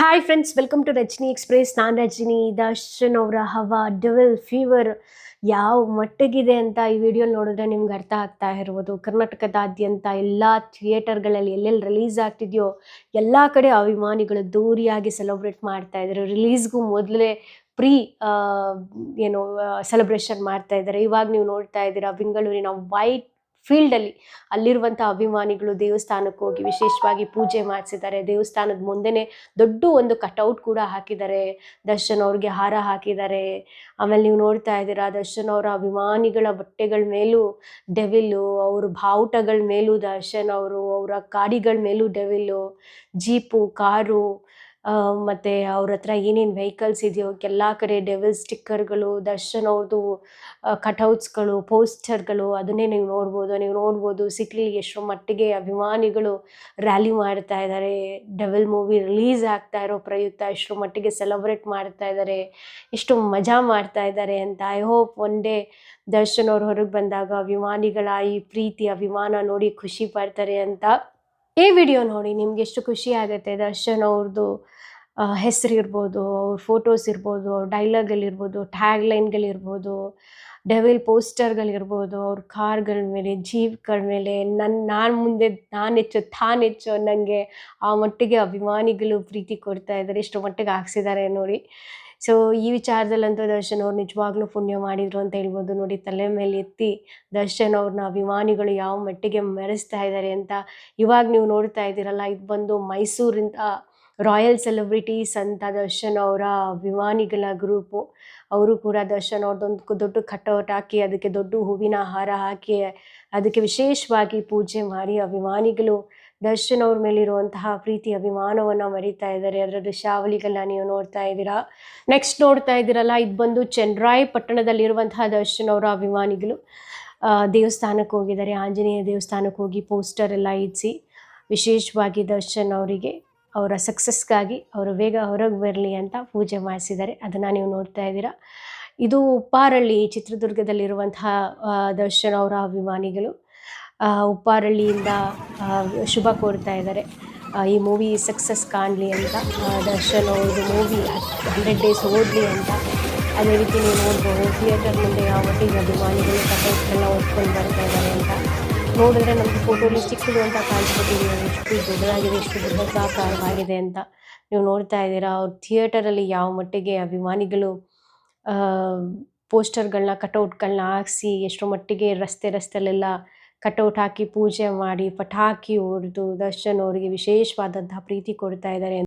Hi friends welcome to Rajani express ನಾನು ರಜನಿ, ದರ್ಶನ್ ಅವರ ಹವಾ, ಡೆವಲ್ ಫೀವರ್ ಯಾವ ಮಟ್ಟಿಗಿದೆ ಅಂತ ಈ ವಿಡಿಯೋ ನೋಡಿದ್ರೆ ನಿಮ್ಗೆ ಅರ್ಥ ಆಗ್ತಾ ಇರ್ಬೋದು. ಕರ್ನಾಟಕದಾದ್ಯಂತ ಎಲ್ಲ ಥಿಯೇಟರ್ಗಳಲ್ಲಿ ಎಲ್ಲೆಲ್ಲಿ ರಿಲೀಸ್ ಆಗ್ತಿದೆಯೋ ಎಲ್ಲ ಕಡೆ ಅಭಿಮಾನಿಗಳು ದೂರಿಯಾಗಿ ಸೆಲೆಬ್ರೇಟ್ ಮಾಡ್ತಾ ಇದ್ದಾರೆ. ರಿಲೀಸ್ಗೂ ಮೊದಲೇ ಪ್ರೀ ಏನು ಸೆಲೆಬ್ರೇಷನ್ ಮಾಡ್ತಾ ಇದ್ದಾರೆ. ಇವಾಗ ನೀವು ನೋಡ್ತಾ ಇದ್ದೀರಾ, ಬೆಂಗಳೂರಿನ ವೈಟ್ ಫೀಲ್ಡಲ್ಲಿ ಅಲ್ಲಿರುವಂಥ ಅಭಿಮಾನಿಗಳು ದೇವಸ್ಥಾನಕ್ಕೆ ಹೋಗಿ ವಿಶೇಷವಾಗಿ ಪೂಜೆ ಮಾಡಿಸಿದ್ದಾರೆ. ದೇವಸ್ಥಾನದ ಮುಂದೆನೇ ದೊಡ್ಡ ಒಂದು ಕಟೌಟ್ ಕೂಡ ಹಾಕಿದ್ದಾರೆ. ದರ್ಶನ್ ಅವ್ರಿಗೆ ಹಾರ ಹಾಕಿದ್ದಾರೆ. ಆಮೇಲೆ ನೀವು ನೋಡ್ತಾ ಇದ್ದೀರಾ, ದರ್ಶನ್ ಅವರ ಅಭಿಮಾನಿಗಳ ಬಟ್ಟೆಗಳ ಮೇಲೂ ಡೆವಿಲ್ಲು ಅವ್ರ ಬಾವುಟಗಳ ಮೇಲೂ ದರ್ಶನ್ ಅವರು, ಅವರ ಗಾಡಿಗಳ ಮೇಲೂ ಡೆವಿಲ್ಲು ಜೀಪು, ಕಾರು ಮತ್ತೆ ಅವ್ರ ಹತ್ರ ಏನೇನು ವೆಹಿಕಲ್ಸ್ ಇದೆಯೋ ಎಲ್ಲ ಕಡೆ ಡೆವಿಲ್ ಸ್ಟಿಕ್ಕರ್ಗಳು ದರ್ಶನ್ ಅವ್ರದ್ದು ಕಟೌಟ್ಸ್ಗಳು ಪೋಸ್ಟರ್ಗಳು ಅದನ್ನೇ ನೀವು ನೋಡ್ಬೋದು. ನೀವು ನೋಡ್ಬೋದು ಸಿಕ್ಲಿ ಎಷ್ಟೋ ಮಟ್ಟಿಗೆ ಅಭಿಮಾನಿಗಳು ರ್ಯಾಲಿ ಮಾಡ್ತಾ ಇದ್ದಾರೆ ಡೆವಿಲ್ ಮೂವಿ ರಿಲೀಸ್ ಆಗ್ತಾ ಇರೋ ಪ್ರಯುಕ್ತ ಎಷ್ಟೋ ಮಟ್ಟಿಗೆ ಸೆಲೆಬ್ರೇಟ್ ಮಾಡ್ತಾ ಇದ್ದಾರೆ ಎಷ್ಟು ಮಜಾ ಮಾಡ್ತಾ ಇದ್ದಾರೆ ಅಂತ I hope one day Darshan ಅವ್ರು ಹೊರಗೆ ಬಂದಾಗ ಅಭಿಮಾನಿಗಳ ಈ ಪ್ರೀತಿ, ಅಭಿಮಾನ ನೋಡಿ ಖುಷಿ ಪಡ್ತಾರೆ ಅಂತ ಈ ವಿಡಿಯೋ ನೋಡಿ ನಿಮ್ಗೆ ಎಷ್ಟು ಖುಷಿ ಆಗುತ್ತೆ. ದರ್ಶನ್ ಅವ್ರದ್ದು ಹೆಸರು ಇರ್ಬೋದು, ಅವ್ರ ಫೋಟೋಸ್ ಇರ್ಬೋದು ಅವ್ರ ಡೈಲಾಗಲ್ಲಿರ್ಬೋದು ಟ್ಯಾಗ್ ಲೈನ್ಗಳಿರ್ಬೋದು ಡೆವಿಲ್ ಪೋಸ್ಟರ್ಗಳಿರ್ಬೋದು ಅವ್ರ ಕಾರ್ಗಳ ಮೇಲೆ, ಜೀವ್ಗಳ ಮೇಲೆ ನನ್ನ ನಾನು ಮುಂದೆ ನಾನು ಹೆಚ್ಚು ತಾನು ಹೆಚ್ಚು ನನಗೆ ಆ ಮಟ್ಟಿಗೆ ಅಭಿಮಾನಿಗಳು ಪ್ರೀತಿ ಕೊಡ್ತಾ ಇದ್ದಾರೆ ಇಷ್ಟು ಮಟ್ಟಿಗೆ ಹಾಕ್ಸಿದ್ದಾರೆ ನೋಡಿ. ಸೊ ಈ ವಿಚಾರದಲ್ಲಂತೂ ದರ್ಶನ್ ಅವ್ರು ನಿಜವಾಗ್ಲೂ ಪುಣ್ಯ ಮಾಡಿದ್ರು ಅಂತ ಹೇಳ್ಬೋದು. ನೋಡಿ, ತಲೆ ಮೇಲೆ ಎತ್ತಿ ದರ್ಶನ್ ಅವ್ರನ್ನ ಅಭಿಮಾನಿಗಳು ಯಾವ ಮಟ್ಟಿಗೆ ಮೆರೆಸ್ತಾ ಇದ್ದಾರೆ ಅಂತ ಇವಾಗ ನೀವು ನೋಡ್ತಾ ಇದ್ದೀರಲ್ಲ, ಇದು ಬಂದು ಮೈಸೂರಿಂದ ರಾಯಲ್ ಸೆಲೆಬ್ರಿಟೀಸ್ ಅಂತ ದರ್ಶನ್ ಅವರ ಅಭಿಮಾನಿಗಳ ಗ್ರೂಪು. ಅವರು ಕೂಡ ದರ್ಶನ್ ಅವ್ರದ್ದೊಂದು ದೊಡ್ಡ ಕಟೌಟ್ ಹಾಕಿ, ಅದಕ್ಕೆ ದೊಡ್ಡ ಹೂವಿನ ಹಾರ ಹಾಕಿ, ಅದಕ್ಕೆ ವಿಶೇಷವಾಗಿ ಪೂಜೆ ಮಾಡಿ ಅಭಿಮಾನಿಗಳು ದರ್ಶನ್ ಅವ್ರ ಮೇಲಿರುವಂತಹ ಪ್ರೀತಿ, ಅಭಿಮಾನವನ್ನು ಮರಿತಾ ಇದ್ದಾರೆ. ಅದರ ದೃಶ್ಯಾವಳಿಗಳನ್ನ ನೀವು ನೋಡ್ತಾ ಇದ್ದೀರಾ? ನೆಕ್ಸ್ಟ್ ನೋಡ್ತಾ ಇದ್ದೀರಲ್ಲ, ಇದು ಬಂದು ಚಂದ್ರಾಯ್ ಪಟ್ಟಣದಲ್ಲಿರುವಂತಹ ದರ್ಶನ್ ಅವರ ಅಭಿಮಾನಿಗಳು. ದೇವಸ್ಥಾನಕ್ಕೆ ಹೋಗಿದ್ದಾರೆ. ಆಂಜನೇಯ ದೇವಸ್ಥಾನಕ್ಕೆ ಹೋಗಿ ಪೋಸ್ಟರ್ ಎಲ್ಲ ಇಡಿಸಿ, ವಿಶೇಷವಾಗಿ ದರ್ಶನ್ ಅವರಿಗೆ ಅವರ ಸಕ್ಸಸ್ಗಾಗಿ ಅವರು ಬೇಗ ಹೊರಗೆ ಬರಲಿ ಅಂತ ಪೂಜೆ ಮಾಡಿಸಿದ್ದಾರೆ. ಅದನ್ನು ನೀವು ನೋಡ್ತಾ ಇದ್ದೀರಾ? ಇದು ಉಪ್ಪಾರಳ್ಳಿ ಚಿತ್ರದುರ್ಗದಲ್ಲಿರುವಂತಹ ದರ್ಶನ್ ಅವರ ಅಭಿಮಾನಿಗಳು. ಉಪ್ಪಾರಳ್ಳಿಯಿಂದ ಶುಭ ಕೋರ್ತಾ ಇದ್ದಾರೆ. ಈ ಮೂವಿ ಸಕ್ಸಸ್ ಕಾಣಲಿ ಅಂತ ದರ್ಶನ್ ಅವ್ರದ್ದು ಮೂವಿ ಹಂಡ್ರೆಡ್ ಡೇಸ್ ಓದಲಿ ಅಂತ, ಅದೇ ರೀತಿ ನೀವು ನೋಡ್ಬೋದು. ಥಿಯೇಟರ್ ಮುಂದೆ ಯಾವ ಮಟ್ಟಿಗೆ ಅಭಿಮಾನಿಗಳು ಕಟೌಟ್ಗಳನ್ನ ಓದ್ಕೊಂಡು ಬರ್ತಾ ಇದ್ದಾರೆ ಅಂತ. ನೋಡಿದ್ರೆ ನಮಗೆ ಫೋಟೋಲಿ ಚಿಕ್ಕದು ಅಂತ ಕಾಣಿಸ್ಬಿಟ್ಟಿದೆ ಎಷ್ಟು ದೊಡ್ಡದಾಗಿದೆ, ಎಷ್ಟು ಬೃಹದಾಕಾರವಾಗಿದೆ ಅಂತ. ನೀವು ನೋಡ್ತಾ ಇದ್ದೀರಾ, ಅವ್ರ ಥಿಯೇಟರಲ್ಲಿ ಯಾವ ಮಟ್ಟಿಗೆ ಅಭಿಮಾನಿಗಳು ಪೋಸ್ಟರ್ಗಳನ್ನ ಕಟೌಟ್ಗಳನ್ನ ಹಾಕ್ಸಿ ಎಷ್ಟೋ ಮಟ್ಟಿಗೆ ರಸ್ತೆ ರಸ್ತೆಲೆಲ್ಲ ಕಟೌಟ್ ಹಾಕಿ ಪೂಜೆ ಮಾಡಿ ಪಟಾಕಿ ಹೊಡೆದು ದರ್ಶನ್ ಅವರಿಗೆ ವಿಶೇಷವಾದಂತಹ ಪ್ರೀತಿ ಕೊಡ್ತಾ ಇದ್ದಾರೆ.